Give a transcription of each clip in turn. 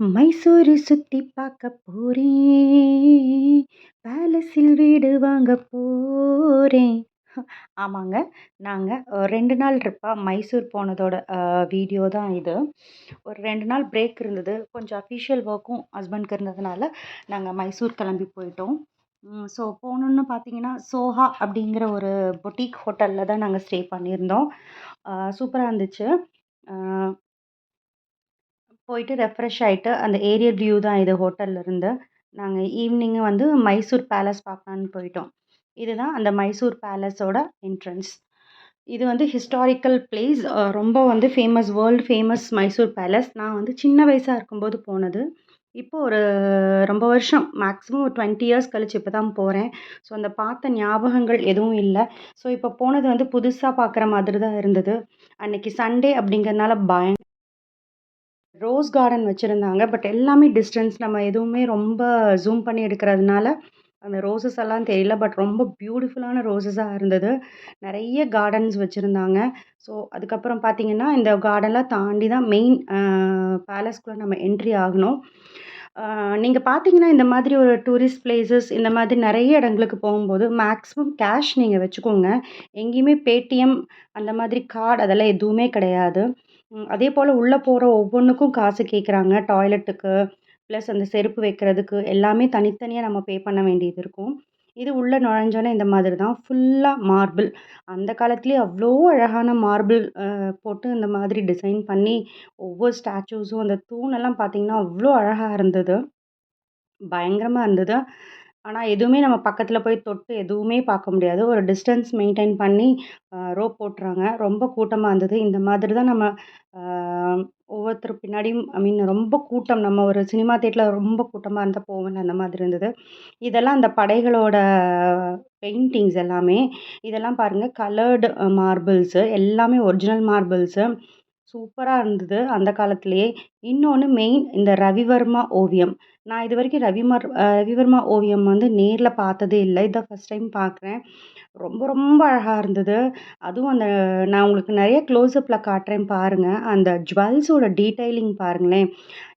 மைசூரு சுத்தி பார்க்க போறேன். பேலஸில் வீடு வாங்க போறேன். ஆமாங்க. நாங்கள் ஒரு 2 நாள் ட்ரிப்பா மைசூர் போனதோட வீடியோ தான் இது. ஒரு ரெண்டு நாள் பிரேக் இருந்தது. கொஞ்சம் அஃபிஷியல் ஒர்க்கும் ஹஸ்பண்ட்க்கு இருந்ததுனால, நாங்கள் மைசூர் கிளம்பி போயிட்டோம். ஸோ போகணுன்னு பார்த்தீங்கன்னா, சோஹா அப்படிங்கிற ஒரு பொட்டிக் ஹோட்டலில் தான் நாங்கள் ஸ்டே பண்ணியிருந்தோம். சூப்பராக இருந்துச்சு. போயிட்டு ரெஃப்ரெஷ் ஆகிட்டு அந்த ஏரியல் வியூ தான் இது ஹோட்டல்ல இருந்து. ஈவினிங்கு வந்து மைசூர் பேலஸ் பார்க்கலான்னு போயிட்டோம். இதுதான் அந்த மைசூர் பேலஸோட என்ட்ரன்ஸ். இது வந்து ஹிஸ்டாரிக்கல் பிளேஸ். ரொம்ப வந்து famous world famous Mysore palace. நான் வந்து சின்ன வயசாக இருக்கும்போது போனது. இப்போ ஒரு ரொம்ப வருஷம் மேக்ஸிமம் ஒரு 20 இயர்ஸ் கழிச்சு இப்போ தான் போகிறேன் ஸோ அந்த பார்த்த ஞாபகங்கள் எதுவும் இல்லை ஸோ இப்போ போனது வந்து புதுசாக பார்க்குற மாதிரி தான் இருந்தது. அன்னைக்கு சண்டே அப்படிங்கிறதுனால பயம் ரோஸ் கார்டன் வச்சுருந்தாங்க பட் எல்லாமே டிஸ்டன்ஸ் நம்ம எதுவுமே ரொம்ப ஜூம் பண்ணி எடுக்கிறதுனால, அந்த ரோசஸ் எல்லாம் தெரியல. பட் ரொம்ப பியூட்டிஃபுல்லான ரோசஸாக இருந்தது. நிறைய கார்டன்ஸ் வச்சுருந்தாங்க ஸோ அதுக்கப்புறம் பார்த்தீங்கன்னா, இந்த கார்டன்லாம் தாண்டி தான் மெயின் பேலஸ்க்குள்ளே நம்ம என்ட்ரி ஆகணும். நீங்கள் பார்த்தீங்கன்னா, இந்த மாதிரி ஒரு டூரிஸ்ட் பிளேசஸ் இந்த மாதிரி நிறைய இடங்களுக்கு போகும்போது, மேக்ஸிமம் கேஷ் நீங்கள் வச்சுக்கோங்க. எங்கேயுமே பேடிஎம் அந்த மாதிரி கார்டு அதெல்லாம் எதுவுமே கிடையாது. அதே போல் உள்ளே போகிற ஒவ்வொன்றுக்கும் காசு கேட்குறாங்க. டாய்லெட்டுக்கு, ப்ளஸ் அந்த செருப்பு வைக்கிறதுக்கு எல்லாமே தனித்தனியாக நம்ம பே பண்ண வேண்டியது இருக்கும். இது உள்ளே நுழைஞ்சோன்னே இந்த மாதிரி தான். ஃபுல்லாக மார்பிள். அந்த காலத்துலேயே அவ்வளோ அழகான மார்பிள் போட்டு இந்த மாதிரி டிசைன் பண்ணி, ஒவ்வொரு ஸ்டாச்சூஸும் அந்த தூணெல்லாம் பார்த்திங்கன்னா அவ்வளோ அழகாக இருந்தது. பயங்கரமாக இருந்தது. ஆனால் எதுவுமே நம்ம பக்கத்தில் போய் தொட்டு எதுவுமே பார்க்க முடியாது. ஒரு டிஸ்டன்ஸ் மெயின்டெயின் பண்ணி ரோப் போட்டுறாங்க. ரொம்ப கூட்டமாக இருந்தது. இந்த மாதிரி தான் நம்ம ஒவ்வொருத்தர் பின்னாடியும் ஐ மீன் ரொம்ப கூட்டம் நம்ம ஒரு சினிமா தேட்டரில் ரொம்ப கூட்டமாக இருந்தால் போவோம்ல அந்த மாதிரி இருந்தது. இதெல்லாம் அந்த படைகளோட பெயிண்டிங்ஸ் எல்லாமே. இதெல்லாம் பாருங்கள் கலர்டு மார்பிள்ஸு எல்லாமே ஒரிஜினல் மார்பிள்ஸு. சூப்பராக இருந்தது அந்த காலத்திலேயே. இன்னொன்று மெயின் இந்த ரவிவர்மா ஓவியம். நான் இது வரைக்கும் ரவிமர் ரவிவர்மா ஓவியம் வந்து நேரில் பார்த்ததே இல்லை இதான் ஃபர்ஸ்ட் டைம் பார்க்குறேன். ரொம்ப ரொம்ப அழகாக இருந்தது. அதுவும் அந்த நான் உங்களுக்கு நிறைய க்ளோஸ்அப்ல காட்டுறேன் பாருங்கள் அந்த ஜுவல்ஸோட டீட்டெயிலிங் பாருங்களேன்.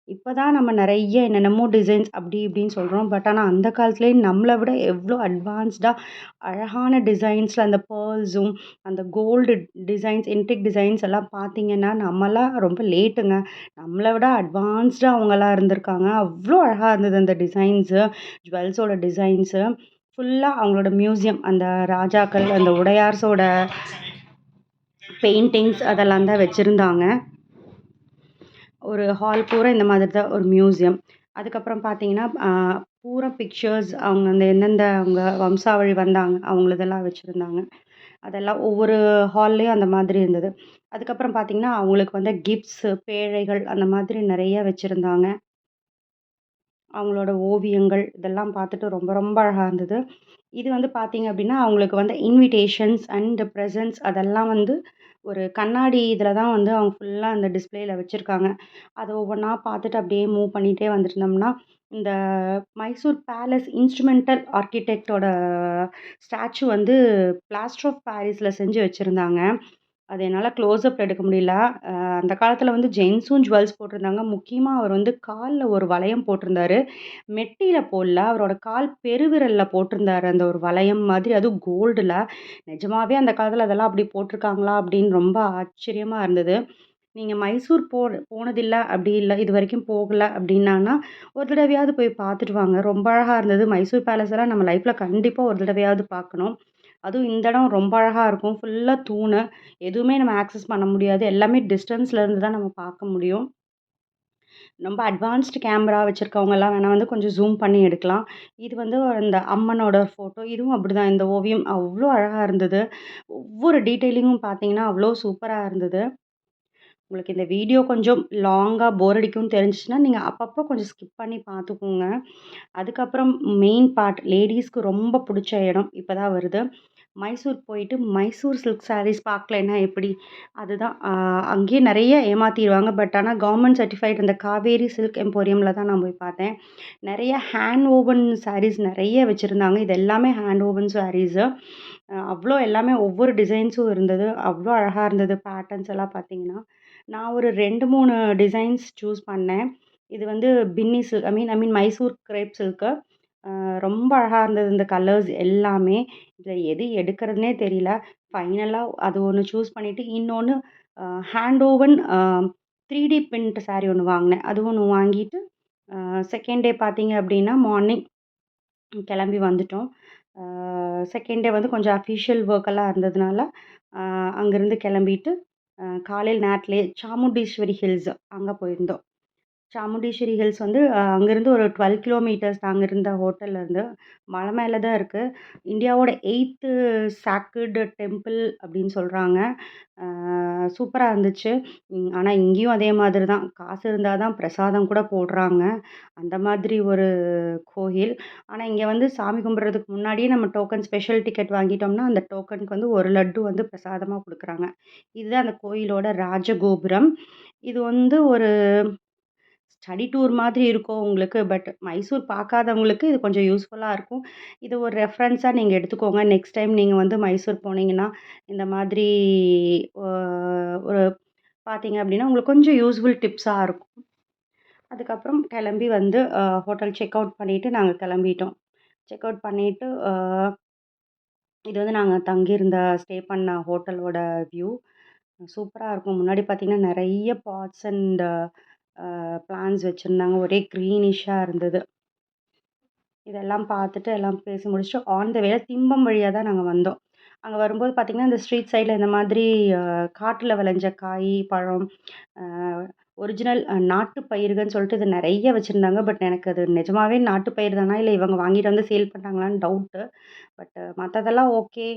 இப்போ தான் நம்ம நிறைய என்னென்னமோ டிசைன்ஸ் அப்படி இப்படின்னு சொல்கிறோம் பட் ஆனால் அந்த காலத்திலேயே நம்மளை விட எவ்வளோ அட்வான்ஸ்டாக அழகான டிசைன்ஸில் அந்த பேர்ல்ஸும், அந்த கோல்டு டிசைன்ஸ், இன்ட்ரிக் டிசைன்ஸ் எல்லாம் பார்த்தீங்கன்னா, நம்மலாம் ரொம்ப லேட்டுங்க. நம்மளை விட அட்வான்ஸ்டாக அவங்களாம் இருந்திருக்காங்க. அவ்வளோ அழகாக இருந்தது அந்த டிசைன்ஸு, ஜுவல்ஸோட டிசைன்ஸு. ஃபுல்லாக அவங்களோட மியூசியம் அந்த ராஜாக்கள், அந்த உடையார்ஸோட பெயிண்டிங்ஸ் அதெல்லாம் தான் வச்சுருந்தாங்க ஒரு ஹால் பூரா இந்த மாதிரி தான் ஒரு மியூசியம். அதுக்கப்புறம் பார்த்தீங்கன்னா, பூரா பிக்சர்ஸ் அவங்க அந்த எந்தெந்த அவங்க வம்சாவழி வந்தாங்க, அவங்களதெல்லாம் வச்சுருந்தாங்க அதெல்லாம் ஒவ்வொரு ஹால்லேயும் அந்த மாதிரி இருந்தது. அதுக்கப்புறம் பார்த்தீங்கன்னா, அவங்களுக்கு வந்து கிஃப்ட்ஸு, பேழைகள் அந்த மாதிரி நிறைய வச்சுருந்தாங்க அவங்களோட ஓவியங்கள் இதெல்லாம் பார்த்துட்டு ரொம்ப ரொம்ப அழகாக இருந்தது. இது வந்து பார்த்தீங்க அப்படின்னா, அவங்களுக்கு வந்து இன்விடேஷன்ஸ் அண்ட் பிரசன்ட்ஸ் அதெல்லாம் வந்து ஒரு கண்ணாடி இதில் தான் வந்து அவங்க ஃபுல்லாக அந்த டிஸ்ப்ளேயில் வச்சுருக்காங்க. அதை ஒவ்வொன்றா பார்த்துட்டு அப்படியே மூவ் பண்ணிகிட்டே வந்துட்டுருந்தோம்னா, இந்த மைசூர் பேலஸ் இன்ஸ்ட்ருமெண்டல் ஆர்க்கிடெக்ட்டோட ஸ்டாச்சு வந்து பிளாஸ்டர் ஆஃப் பாரிஸில் செஞ்சு வச்சுருந்தாங்க. அது என்னால் க்ளோஸ்அப் எடுக்க முடியல. அந்த காலத்தில் வந்து ஜென்ஸும் ஜுவல்ஸ் போட்டிருந்தாங்க. முக்கியமாக அவர் வந்து காலில் ஒரு வளையம் போட்டிருந்தாரு. மெட்டியில் போடல. அவரோட கால் பெருவிரலில் போட்டிருந்தாரு அந்த ஒரு வளையம் மாதிரி. அதுவும் கோல்டில் நிஜமாவே அந்த காலத்தில் அதெல்லாம் அப்படி போட்டிருக்காங்களா? அப்படின்னு ரொம்ப ஆச்சரியமாக இருந்தது. நீங்கள் மைசூர் போ போனதில்லை அப்படி இது வரைக்கும் போகலை அப்படின்னா ஒரு தடவையாவது போய் பார்த்துட்டு வாங்க. ரொம்ப அழகாக இருந்தது. மைசூர் பேலஸ் எல்லாம் நம்ம லைஃப்பில் கண்டிப்பாக ஒரு தடவையாவது பார்க்கணும். அதுவும் இந்த இடம் ரொம்ப அழகாக இருக்கும். ஃபுல்லாக தூணு. எதுவுமே நம்ம ஆக்சஸ் பண்ண முடியாது. எல்லாமே டிஸ்டன்ஸ்லேருந்து தான் நம்ம பார்க்க முடியும். ரொம்ப அட்வான்ஸ்டு கேமரா வச்சுருக்கவங்கெல்லாம் வேணால் வந்து கொஞ்சம் ஜூம் பண்ணி எடுக்கலாம். இது வந்து அந்த அம்மனோட ஃபோட்டோ. இதுவும் அப்படிதான். இந்த ஓவியம் அவ்வளோ அழகாக இருந்தது. ஒவ்வொரு டீட்டெயிலிங்கும் பார்த்தீங்கன்னா, அவ்வளோ சூப்பராக இருந்தது. உங்களுக்கு இந்த வீடியோ கொஞ்சம் லாங்காக போர் அடிக்கும்னு தெரிஞ்சிச்சுன்னா நீங்கள் அப்பப்போ கொஞ்சம் ஸ்கிப் பண்ணி பார்த்துக்கோங்க. அதுக்கப்புறம் மெயின் பார்ட் லேடிஸ்க்கு ரொம்ப பிடிச்ச இடம் இப்போ தான் வருது. மைசூர் போயிட்டு மைசூர் சில்க் சாரீஸ் பார்க்கலைன்னா எப்படி? அதுதான் அங்கேயே நிறைய ஏமாற்றிடுவாங்க பட் ஆனால் கவர்மெண்ட் சர்டிஃபைட் அந்த காவேரி சில்க் எம்போரியமில் தான் நான் போய் பார்த்தேன். நிறைய ஹேண்ட் ஓவன் சாரீஸ் நிறைய வச்சுருந்தாங்க இது எல்லாமே ஹேண்ட் ஓவன் சாரீஸு. அவ்வளோ எல்லாமே ஒவ்வொரு டிசைன்ஸும் இருந்தது. அவ்வளோ அழகாக இருந்தது பேட்டர்ன்ஸ் எல்லாம் பார்த்தீங்கன்னா. நான் ஒரு 2, 3 டிசைன்ஸ் சூஸ் பண்ணேன். இது வந்து Binny silk I mean I mean Mysore crepe silk ரொம்ப அழகாக இருந்தது இந்த கலர்ஸ் எல்லாமே. இதில் எது எடுக்கிறதுன்னே தெரியல. ஃபைனலாக அது ஒன்று சூஸ் பண்ணிவிட்டு இன்னொன்று hand woven three D print sari ஒன்று வாங்கினேன். அது ஒன்று வாங்கிட்டு, செகண்ட் டே பார்த்தீங்க அப்படின்னா, மார்னிங் கிளம்பி வந்துட்டோம். செகண்ட் டே வந்து கொஞ்சம் அஃபிஷியல் ஒர்க்கெல்லாம் இருந்ததுனால, அங்கேருந்து கிளம்பிட்டு, காலையில் நேரத்துலேயே சாமுண்டீஸ்வரி ஹில்ஸ் அங்கே போயிருந்தோம். சாமுண்டீஸ்வரி ஹில்ஸ் வந்து அங்கேருந்து ஒரு 12 கிலோமீட்டர்ஸ் நாங்கள் இருந்த ஹோட்டல்லேருந்து மலை மேலே தான் இருக்குது இந்தியாவோட எயித்து சாக்குடு டெம்பிள் அப்படின்னு சொல்கிறாங்க சூப்பராக இருந்துச்சு. ஆனால் இங்கேயும் அதே மாதிரி தான். காசு இருந்தால் தான் பிரசாதம் கூட போடுறாங்க. அந்த மாதிரி ஒரு கோயில். ஆனால் இங்கே வந்து சாமி கும்பிட்றதுக்கு முன்னாடியே நம்ம டோக்கன் ஸ்பெஷல் டிக்கெட் வாங்கிட்டோம்னா, அந்த டோக்கனுக்கு வந்து ஒரு லட்டு வந்து பிரசாதமாக கொடுக்குறாங்க இதுதான் அந்த கோயிலோட ராஜகோபுரம். இது வந்து ஒரு ஸ்டடி டூர் மாதிரி இருக்கும் உங்களுக்கு. பட் மைசூர் பார்க்காதவங்களுக்கு இது கொஞ்சம் யூஸ்ஃபுல்லாக இருக்கும். இது ஒரு ரெஃபரன்ஸாக நீங்கள் எடுத்துக்கோங்க. நெக்ஸ்ட் டைம் நீங்கள் வந்து மைசூர் போனீங்கன்னா, இந்த மாதிரி ஒரு பார்த்தீங்க அப்படின்னா, உங்களுக்கு கொஞ்சம் யூஸ்ஃபுல் டிப்ஸாக இருக்கும். அதுக்கப்புறம் கிளம்பி வந்து ஹோட்டல் செக் அவுட் பண்ணிவிட்டு நாங்கள் கிளம்பிட்டோம். செக் அவுட் பண்ணிவிட்டு இது வந்து நாங்கள் தங்கியிருந்த ஸ்டே பண்ண ஹோட்டலோட வியூ. சூப்பராக இருக்கும். முன்னாடி பார்த்திங்கன்னா நிறைய பாட்ஸ் அண்ட் பிளான்ட்ஸ் வச்சுருந்தாங்க ஒரே க்ரீனிஷாக இருந்தது. இதெல்லாம் பார்த்துட்டு எல்லாம் பேசி முடிச்சுட்டு, ஆன் த வேல திம்பம் வழியாக தான் நாங்கள் வந்தோம். அங்கே வரும்போது பார்த்திங்கன்னா இந்த ஸ்ட்ரீட் சைடில் இந்த மாதிரி காட்டில் விளைஞ்ச காய், பழம், ஒரிஜினல் நாட்டு பயிர்கள்னு சொல்லிட்டு இது நிறைய வச்சுருந்தாங்க பட் எனக்கு அது நிஜமாகவே நாட்டு பயிர் தானா, இல்லை இவங்க வாங்கிட்டு வந்து சேல் பண்ணாங்களான்னு டவுட்டு. பட்டு மற்றதெல்லாம் ஓகே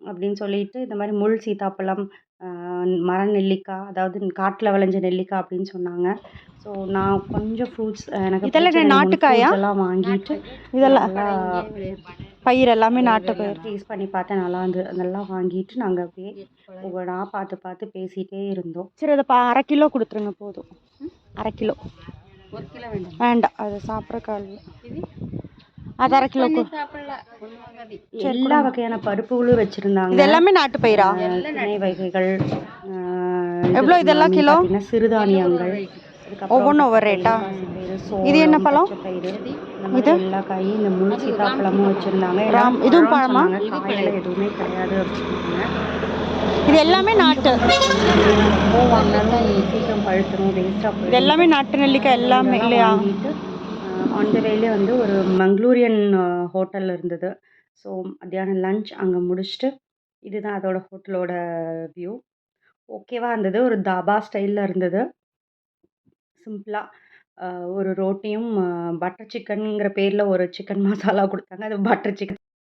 அப்படின்னு சொல்லிட்டு, இந்த மாரி முள் சீத்தாப்பழம், அ மர நெல்லிக்கா, அதாவது காட்டுல விளைஞ்ச நெல்லிக்கா அப்படின்னு சொன்னாங்க. ஸோ நான் கொஞ்சம் ஃப்ரூட்ஸ் எனக்கு இதெல்லாம் பிடிச்ச என்ன 2, 3 நாட்டுக்காயா? எல்லாம் வாங்கிட்டு, இதெல்லாம் பயிர் எல்லாமே நாட்டு பயிர். டேஸ்ட் பண்ணி பார்த்தேன் நல்லா இருந்தது. அதெல்லாம் வாங்கிட்டு நாங்க அப்படியே ஒவ்வொன்னா பார்த்து பார்த்து பேசிட்டே இருந்தோம். சரி அத ப 1/2 கிலோ குடுத்துருங்க போதும். 1/2 கிலோ. 1 கிலோ வேண்டாம். வேண்டாம். அது சாப்பிட்றக்கு ஆள் இல்ல. அது 1/2 கிலோ எல்லா வகையான பருப்புகளும் வச்சிருந்தாங்க. இது எல்லாமே நாட்டு பயிரா? திணை வகைகள், எவ்வளோ இது இதெல்லாம் கிலோ? சிறுதானியங்கள், ஒவ்வொன்னும் ஒவ்வொரு ரேட்டா? இது என்ன பழம்? இது? எல்லா காயும் இந்த முள் சீத்தாப்பழமும் வச்சிருந்தாங்க. ராம் இதுவும் பழமா? காயெல்லாம் எதுவுமே கிடையாது. இது எல்லாமே நாட்டு. சீக்கிரம் பழுத்துரும். இது எல்லாமே நாட்டு நெல்லிக்காய் எல்லாமே இல்லையா? ஆன் த வேலே வந்து ஒரு மங்களூரியன் ஹோட்டல் இருந்தது. ஸோ மத்தியானம் லஞ்ச் அங்கே முடிச்சுட்டு, இதுதான் அதோட ஹோட்டலோட வியூ. ஓகேவாக இருந்தது. ஒரு தாபா ஸ்டைலில் இருந்தது. சிம்பிளாக ஒரு ரோட்டியும், பட்டர் சிக்கனுங்கிற பேரில் ஒரு சிக்கன் மசாலா கொடுத்தாங்க அது பட்டர் சிக்கன்